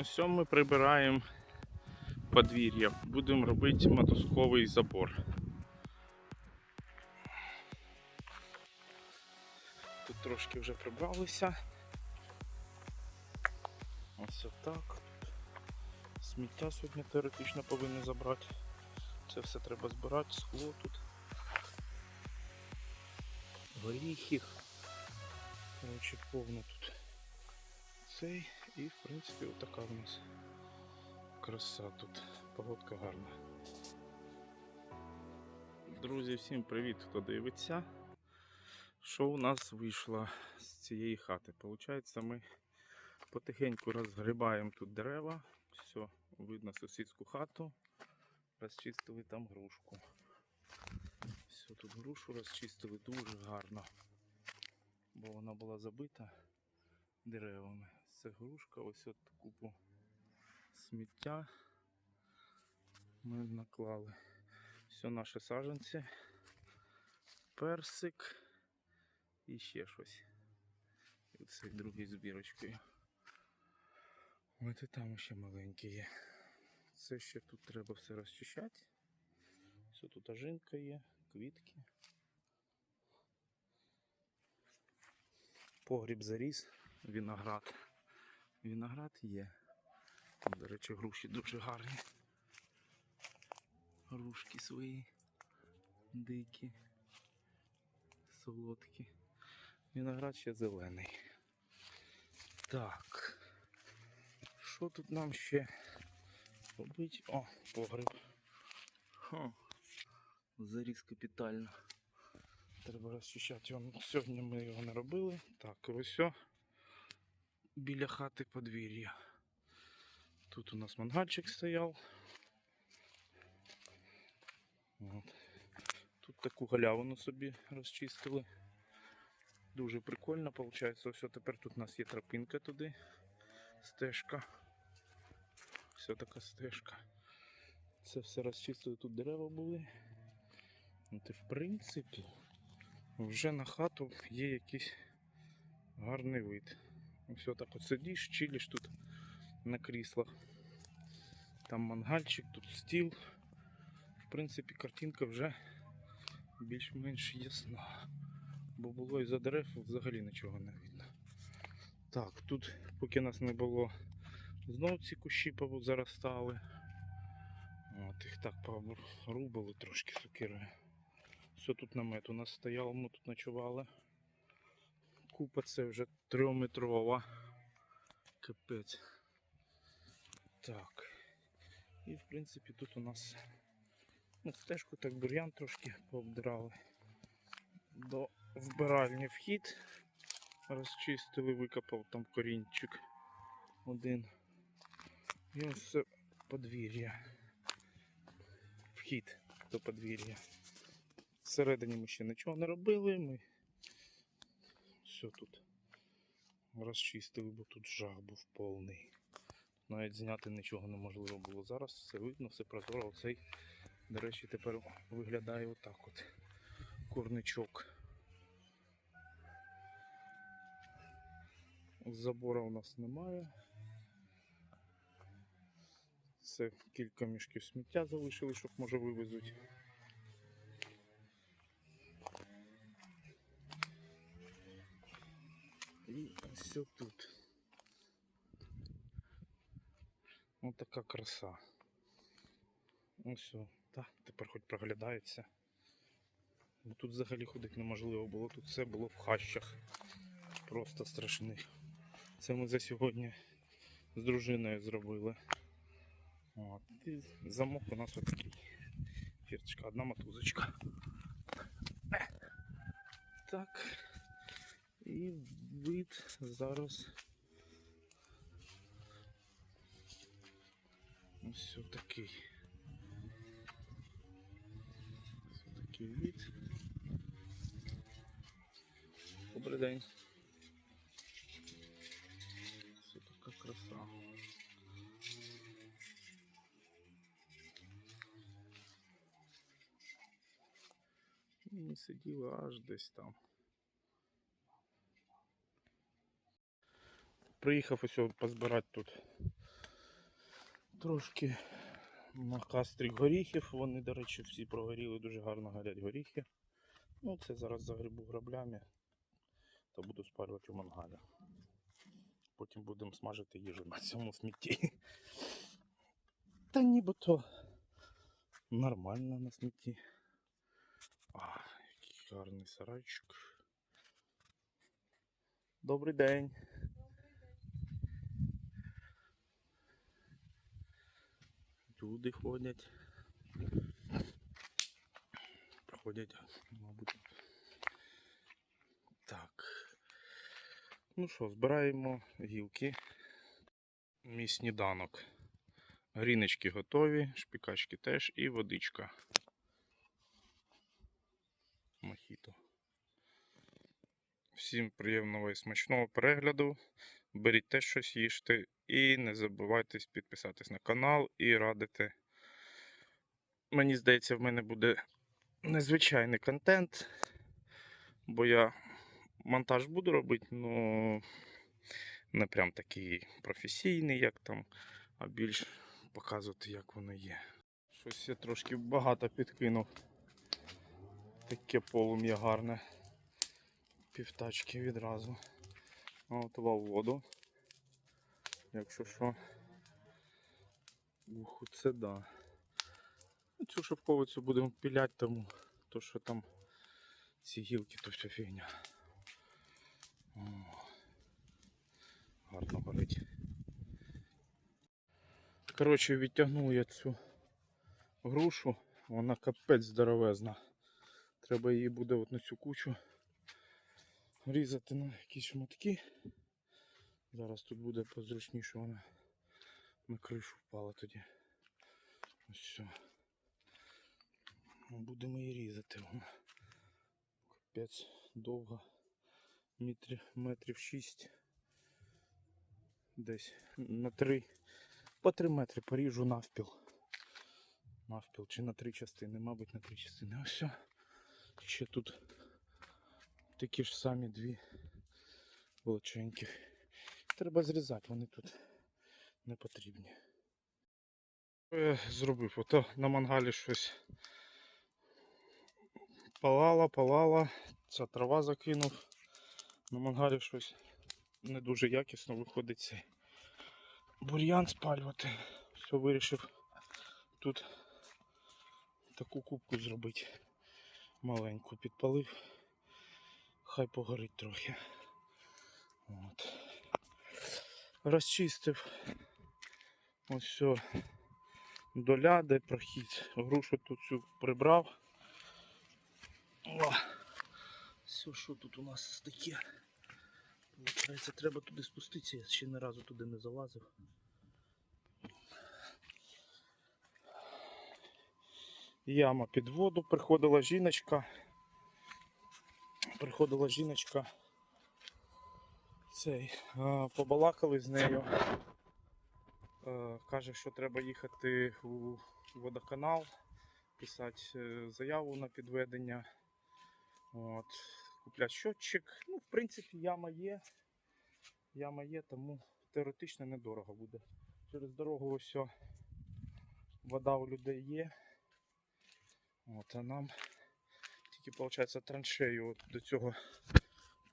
Ось ми прибираємо подвір'я. Будемо робити мотузковий забор. Тут трошки вже прибралися. Ось отак. Сміття сьогодні теоретично повинні забрати. Це все треба збирати, скло тут. Горіхи. Коротше, повно тут цей і в принципі отака у нас краса тут. Погодка гарна. Друзі, всім привіт, хто дивиться. Що у нас вийшло з цієї хати? Получається, ми потихеньку розгрібаємо тут дерева. Все, видно сусідську хату. Розчистили там грушку. Все, тут грушу розчистили дуже гарно. Бо вона була забита деревами. Це грушка, ось от купу сміття ми наклали. Все наші саджанці, персик і ще щось. І цей другий збірочкою. От і там ще маленький є. Це ще тут треба все розчищати. Все тут ажинка є, квітки. Погріб заріс, виноград. Виноград є. Там, до речі, груші дуже гарні. Грушки свої дикі, солодкі. Виноград ще зелений. Так. Що тут нам ще робити? О, погріб. Хо. Заріс капітально. Треба розчищати його. Сьогодні ми його не робили. Так, ось все. Біля хати подвір'я. Тут у нас мангальчик стояв. От. Тут таку галявину собі розчистили. Дуже прикольно виходить. Ось тепер тут у нас є тропинка туди. Стежка. Все така стежка. Це все розчистили, тут дерева були. От і в принципі вже на хату є якийсь гарний вид. Ось так от сидиш, чилиш тут на кріслах. Там мангальчик, тут стіл. В принципі, картинка вже більш-менш ясна. Бо було із-за дерев взагалі нічого не видно. Так, тут поки нас не було, знов ці кущі заростали. От їх так порубали трошки сукирою. Все тут намет у нас стояв, ми тут ночували. Купа це вже трьохметрова. Капець. Так. І в принципі тут у нас ну, стежку так бур'ян трошки пообдирали. До вбиральні вхід. Розчистили, викопав там корінчик один. І ось це подвір'я. Вхід до подвір'я. Всередині ми ще нічого не робили. Ми все тут розчистили, бо тут жах був повний. Навіть зняти нічого неможливо було. Зараз все видно, все прозоро. Оцей, до речі, тепер виглядає отак от. Курничок. Забора у нас немає. Це кілька мішків сміття залишили, щоб може вивезуть. І все тут. Ось така краса. Ось все. Так, тепер хоч проглядається. Бо тут взагалі ходити неможливо було, тут все було в хащах. Просто страшних. Це ми за сьогодні з дружиною зробили. От. І замок у нас отакий. Фірточка, одна мотузочка. Е. Так. І вид зараз. Ось такий. Ось такий вид. Добрий день. Ось така краса. І ми сиділи аж десь там. Приїхав ось позбирати тут Трошки на кастрі горіхів. Вони, до речі, всі прогоріли, дуже гарно горять горіхи. Ну, це зараз загребу граблями та буду спалювати у мангалі. Потім будемо смажити їжу на цьому смітті. Та нібито нормально на смітті. А, який гарний сарайчик. Добрий день. Люди ходять. Проходять, мабуть. Так. Ну що, збираємо гілки. Мій сніданок. Гріночки готові, шпікачки теж і водичка. Мохіто. Всім приємного і смачного перегляду. Беріть теж щось їжте і не забувайте підписатись на канал і радити. Мені здається, в мене буде незвичайний контент, бо я монтаж буду робити, ну не прям такий професійний, як там, а більш показувати, як воно є. Щось я трошки багато підкинув. Таке полум'я гарне. Півтачки відразу. Готував воду. Якщо що. Ух, це да. Цю шовковицю будемо піляти, тому то, що там ці гілки, то все фігня. О, гарно горить. Коротше, відтягнув я цю грушу, вона капець здоровезна. Треба її буде от на цю кучу різати на якісь шматки. Зараз тут буде позручніше вона на кришу впала тоді. Ось все. Ну, Будемо її різати. Вона капець довга. Метрів, метрів 6. Десь на 3. По 3 метри поріжу навпіл. Навпіл чи на 3 частини, мабуть на 3 частини. Ось все. Ще тут такі ж самі дві величеньких. Треба зрізати, вони тут не потрібні. Я зробив? Ото на мангалі щось палала, палала, ця трава закинув. На мангалі щось не дуже якісно виходить цей бур'ян спалювати. Все вирішив тут таку кубку зробити маленьку. Підпалив, хай погорить трохи. От. Розчистив ось все доля, де прохід. Грушу тут цю прибрав. О, все, що тут у нас таке. Получається, треба туди спуститися, я ще ні разу туди не залазив. Яма під воду, приходила жіночка. Приходила жіночка. Цей, побалакали з нею. Каже, що треба їхати у водоканал, писати е, заяву на підведення. От, купляти щотчик. Ну, в принципі, яма є. Яма є, тому теоретично недорого буде. Через дорогу ось вода у людей є. От, а нам тільки, виходить, траншею от до цього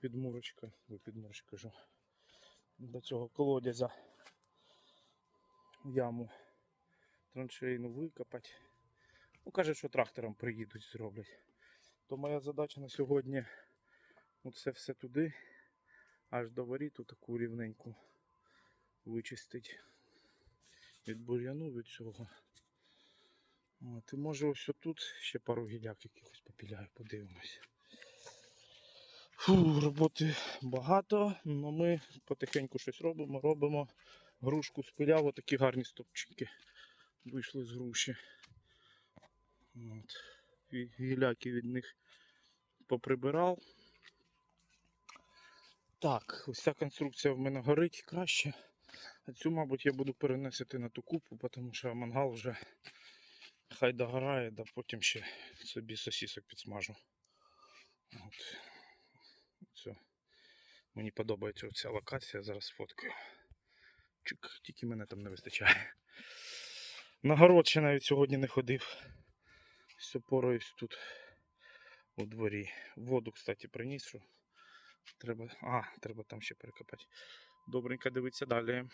підмурочка, підмурочка кажу, до цього колодязя яму траншейну викопати. Ну, каже, що трактором приїдуть, зроблять. То моя задача на сьогодні оце все туди, аж до воріту таку рівненьку вичистить від бур'яну від цього. От, і може ось тут ще пару гіляк якихось попіляю, подивимось. Фу, роботи багато, але ми потихеньку щось робимо, робимо. Грушку спиляв, отакі гарні стопчики вийшли з груші. От. Гіляки від них поприбирав. Так, ось ця конструкція в мене горить краще. А цю, мабуть, я буду переносити на ту купу, тому що мангал вже хай догорає, да потім ще собі сосісок підсмажу. От. Все. Мені подобається ця локація, зараз сфоткаю. Чик, тільки мене там не вистачає. На город ще навіть сьогодні не ходив. Все пораюсь тут у дворі. Воду, кстати, приніс, треба. А, треба там ще перекопати. Добренько дивитися далі.